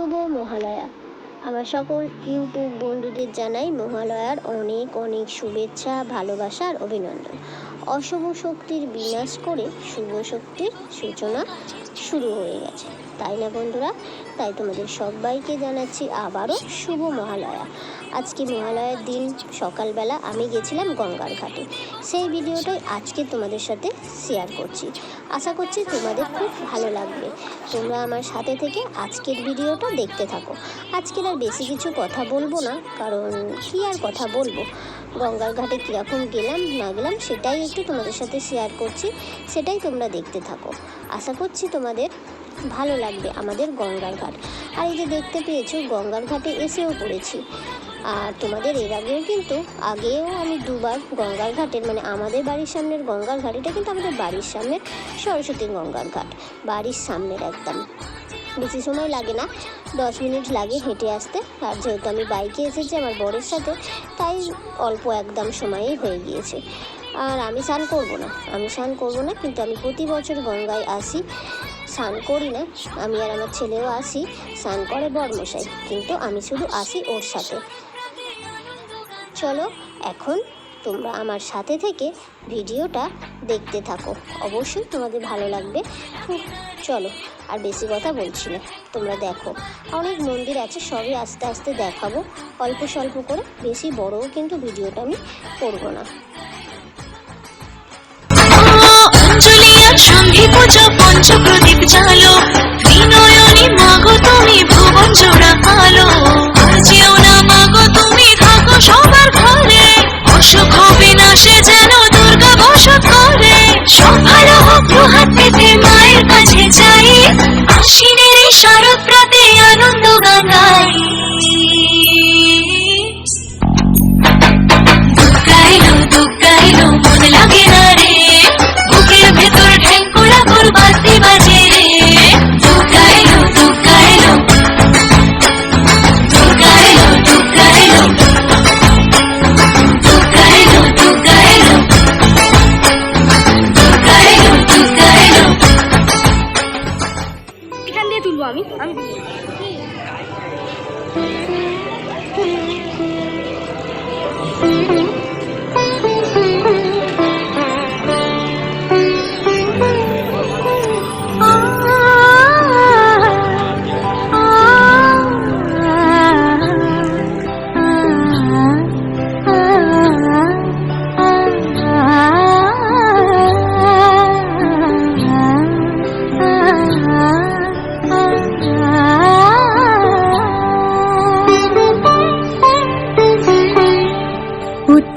শুভ মহালয়া। আমার সকল ইউটিউব বন্ধুদের জানাই মহালয়ার অনেক অনেক শুভেচ্ছা, ভালোবাসা আর অভিনন্দন। অশুভ শক্তির বিনাশ করে শুভ শক্তির সূচনা শুরু হয়ে গেছে। তাই না বন্ধুরা? তাই তোমাদের সবাইকে জানাচ্ছি আবারও শুভ মহালয়া। আজকে মহালয়ার দিন সকালবেলা আমি গেছিলাম গঙ্গার ঘাটে। সেই ভিডিওটাই আজকে তোমাদের সাথে শেয়ার করছি। আশা করছি তোমাদের খুব ভালো লাগবে। তোমরা আমার সাথে থেকে আজকের ভিডিওটা দেখতে থাকো। আজকের আর বেশি কিছু কথা বলব না, কারণ কি আর কথা বলব? গঙ্গার ঘাটে কীরকম গেলাম, না গেলাম, সেটাই একটু তোমাদের সাথে শেয়ার করছি, সেটাই তোমরা দেখতে থাকো। আশা করছি তোমাদের ভালো লাগবে আমাদের গঙ্গার ঘাট। আর এই যে দেখতে পেয়েছ, গঙ্গার ঘাটে এসেও পড়েছি। আর তোমাদের এর আগেও কিন্তু, আগেও আমি দুবার গঙ্গার ঘাটের মানে আমাদের বাড়ির সামনের গঙ্গার ঘাট, এটা কিন্তু আমাদের বাড়ির সামনের সরস্বতী গঙ্গার ঘাট, বাড়ির সামনের একদম। বেশি সময় লাগে না, দশ মিনিট লাগে হেঁটে আসতে, আর যেহেতু আমি বাইকে এসেছি আমার বরের সাথে, তাই অল্প একদম সময়েই হয়ে গিয়েছে। আর আমি স্নান করব না, আমি স্নান করব না, কিন্তু আমি প্রতি বছর গঙ্গায় আসি, স্নান করি না, আমি আর আমার ছেলেও আসি, স্নান করে বরমশাই, কিন্তু আমি শুধু আসি ওর সাথে। চলো, এখন তোমরা আমার সাথে থেকে ভিডিওটা দেখতে থাকো। অবশ্যই তোমাদের ভালো লাগবে। চলো, আর বেশি কথা বলছি না। তোমরা দেখো, অনেক মন্দির আছে, সবই আস্তে আস্তে দেখাবো। অল্প স্বল্প করে, বেশি বড়ও কিন্তু ভিডিওটা আমি করব না। অঞ্জলি আর সন্ধি পূজা পঞ্চ প্রদীপ জালো বিনয়নী তুমি ভুবন জোড়া আলো।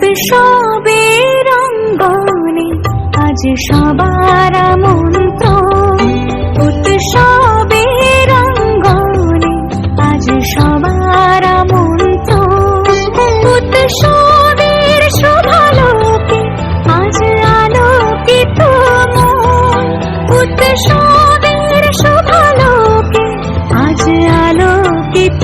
উৎসবের অঙ্গনে আজ সবার মন্ত্র উৎসবের অঙ্গনে আজ সবার মন্ত্র উৎসবের শোভালোকে, আজ আলোকিত উৎসবের শোভালোকে, আজ আলোকিত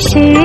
আসে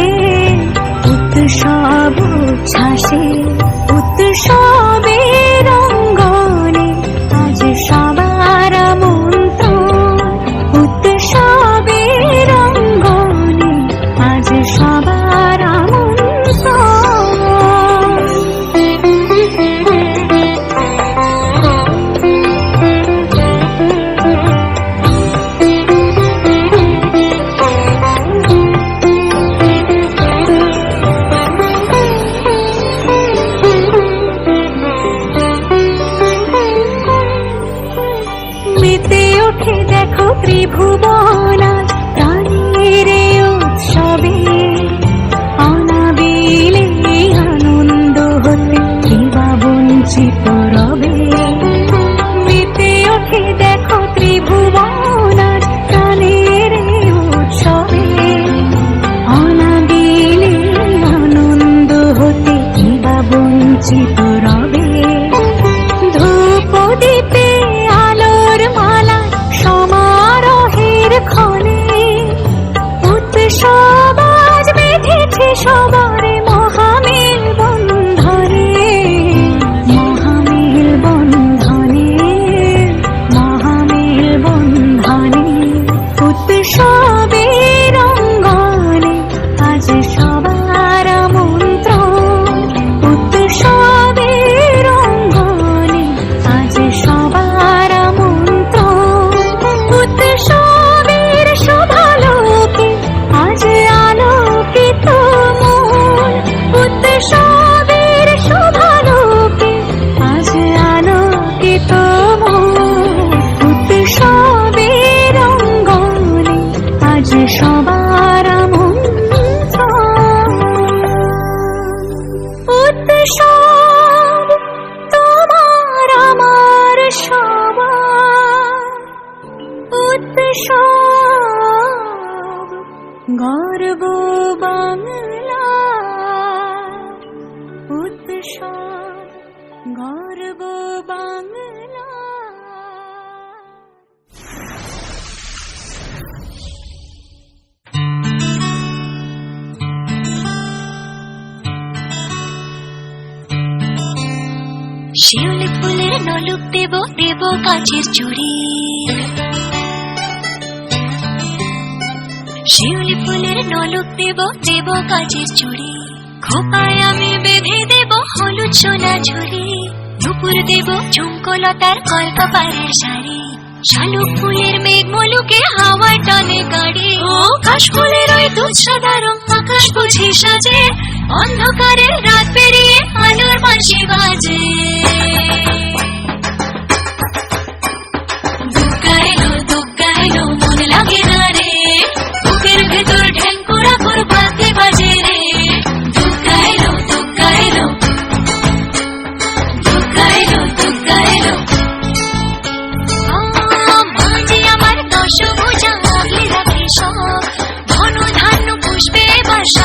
ত্রিভুবন উৎসব গর্ব বাংলা। উৎসব গর্ব বাংলা। শিউলি ফুলের নলুক দেব দেব কাচের চুড়ি। শিউলি ফুলের নলুক দেব দেব কাচের চুড়ি। খোপায় আমি বেঁধে দেব হলুদ সোনা ঝুড়ি দুপুর দেব ঝুমকলতার কল্প পাড়ের শাড়ি। শালুক ফুলের মেঘ মলুকে হাওয়ার টানে গাড়ি। ও কাশ ফুলের ওই দুধ রং আকাশ বুঝি সাজে। অন্ধকারে রাত পেরিয়ে আলোর বাঁশি বাজে।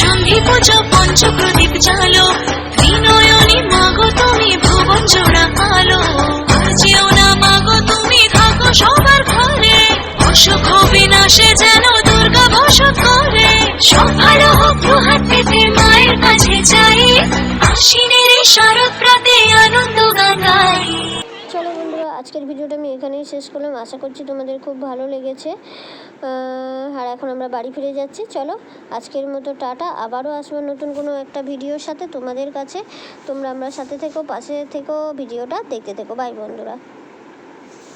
সন্ধি পুজো পঞ্চ প্রদীপ জালো ত্রিনয়নী মাগো, তুমি ভুবন জোড়া পালো যেও না মাগো, তুমি থাকো সবার ঘরে। অসুখ বিনাশে যেন দুর্গা বসত করে। সব হোক হাত পেতে মায়ের কাছে যাই। আশ্বিনের শরৎ প্রাতে আনন্দ গান আজকের ভিডিওটা আমি এখানেই শেষ করলাম। আশা করছি তোমাদের খুব ভালো লেগেছে। আর এখন আমরা বাড়ি ফিরে যাচ্ছি। চলো, আজকের মতো টাটা। আবারও আসব নতুন কোনো একটা ভিডিওর সাথে তোমাদের কাছে। তোমরা আমরা সাথে থেকো, পাশে থেকো, ভিডিওটা দেখতে থেকো। বাই বন্ধুরা।